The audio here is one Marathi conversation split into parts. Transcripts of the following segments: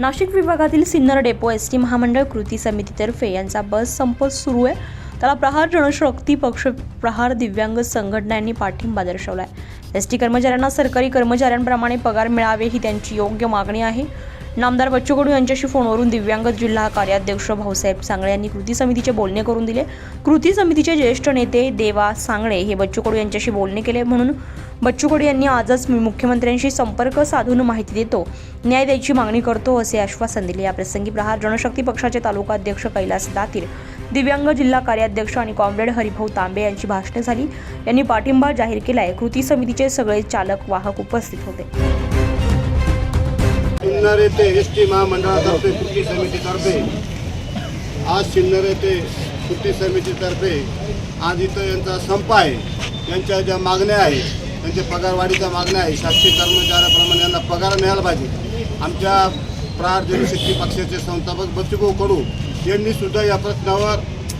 नाशिक विभागातील सिन्नर डेपो एस टी महामंडळ कृती समितीतर्फे यांचा बस संप सुरू आहे. त्याला प्रहार जनशक्ती पक्ष प्रहार दिव्यांग संघटना यांनी पाठिंबा दर्शवला आहे एस टी कर्मचाऱ्यांना सरकारी कर्मचाऱ्यांप्रमाणे पगार मिळावे ही त्यांची योग्य मागणी आहे. नामदार बच्चू कडू यांच्याशी फोनवरून दिव्यांग जिल्हा कार्याध्यक्ष भाऊसाहेब सांगळे यांनी कृती समितीचे बोलणे करून दिले. कृती समितीचे ज्येष्ठ नेते देवा सांगळे हे बच्चू कडू यांच्याशी बोलणे केले म्हणून बच्चू कडू यांनी आजच मी मुख्यमंत्र्यांशी संपर्क साधून माहिती देतो. न्याय द्यायची मागणी करतो असे आश्वासन दिले. याप्रसंगी प्रहार जनशक्ती पक्षाचे तालुका अध्यक्ष कैलास दातीर दिव्यांग जिल्हा कार्याध्यक्ष आणि कॉम्रेड हरिभाऊ तांबे यांची भाषणे झाली. यांनी पाठिंबा जाहीर केलाय. कृती समितीचे सगळे चालक वाहक उपस्थित होते. सिन्नर येथे एस टी महामंडळातर्फे कृती समितीतर्फे आज सिन्नर येथे कृती समितीतर्फे आज इथं यांचा संप आहे. त्यांच्या ज्या मागण्या आहेत त्यांच्या पगारवाढीच्या मागण्या आहे शासकीय कर्मचाऱ्याप्रमाणे यांना पगार मिळाला पाहिजे. आमच्या प्रार जनशक्ती पक्षाचे संस्थापक बच्चूभाऊ कडू यांनी सुद्धा या प्रश्नावर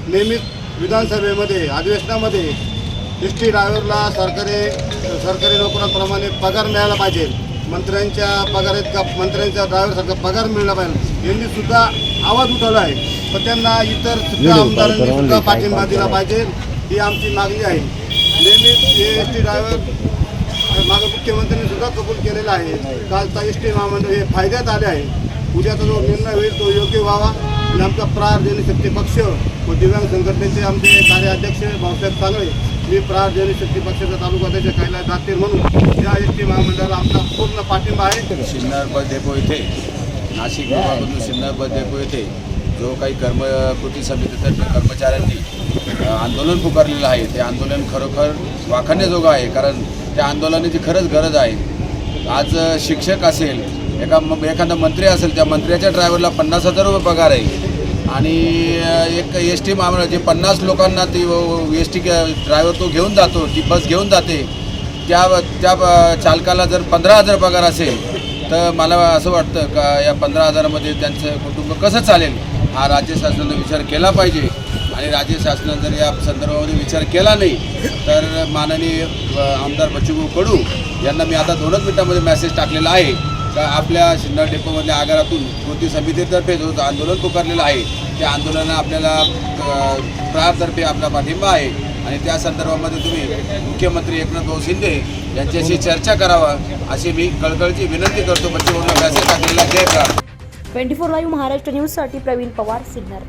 नेहमीच विधानसभेमध्ये अधिवेशनामध्ये एस टी ड्रायव्हरला सरकारी सरकारी नोकरांप्रमाणे पगार मिळाला पाहिजे. मंत्र्यांच्या पगार इतका मंत्र्यांच्या ड्रायव्हरसारखा पगार मिळाला पाहिजे. यांनी सुद्धा आवाज उठवला आहे. पण त्यांना इतर सुद्धा आमदारांनी सुद्धा पाठिंबा दिला पाहिजे. ही आमची मागणी आहे. नेहमीच हे एस टी ड्रायव्हर मागं मुख्यमंत्र्यांनी सुद्धा कबूल केलेला आहे. कालचा एस टी महामंडळ हे फायद्यात आले आहे. उद्याचा जो निर्णय होईल तो योग्य व्हावा. आणि आमचा प्रार जनशक्ती पक्ष व दिव्यांग संघटनेचे आमचे कार्याध्यक्ष भाऊसाहेब सांगळे मी प्रार जनशक्ती पक्षाचा तालुका अध्यक्ष कैलास दातीर म्हणून या एस टी महामंडळाला आमचा पूर्ण पाठिंबा आहे. सिन्नर बस डेपो येथे नाशिक विभागातून सिन्नर बस डेपो येथे जो काही कर्मकृती समितीतर्फे कर्मचाऱ्यांनी आंदोलन पुकारलेलं आहे. ते आंदोलन खरोखर वाखाण्याजोगं आहे कारण त्या आंदोलनाची खरंच गरज आहे. आज शिक्षक असेल एका म- एखादा मंत्री असेल त्या मंत्र्याच्या ड्रायव्हरला पन्नास हजार रुपये पगार आहे. आणि एक एस टी महामंडळ जे पन्नास लोकांना ती एस टी ड्रायव्हर तो घेऊन जातो ती बस घेऊन जाते. त्या त्या चालकाला जर पंधरा हजार पगार असेल तर मला असं वाटतं का या पंधरा हजारामध्ये त्यांचं कुटुंब कसं चालेल? हा राज्य शासनानं विचार केला पाहिजे. आणि राज्य शासनानं जर या संदर्भामध्ये विचार केला नाही तर माननीय आमदार बच्चूभाऊ कडू यांना मी आता दोनच मिनिटांमध्ये मेसेज टाकलेला आहे. का आपल्या सिन्नर डेपोमधल्या आगारातून कृती समितीतर्फे जो आंदोलन पुकारलेलं आहे त्या आंदोलनाला आपल्याला प्रारतर्फे आपला पाठिंबा आहे. आणि त्या संदर्भामध्ये तुम्ही मुख्यमंत्री एकनाथ भाऊ शिंदे यांच्याशी चर्चा करावा अशी मी कळकळची विनंती करतो. बच्चू मेसेज टाकलेला जय प्रार ट्वेंटी फोर लाईव्ह महाराष्ट्र न्यूजसाठी प्रवीण पवार सिन्नर.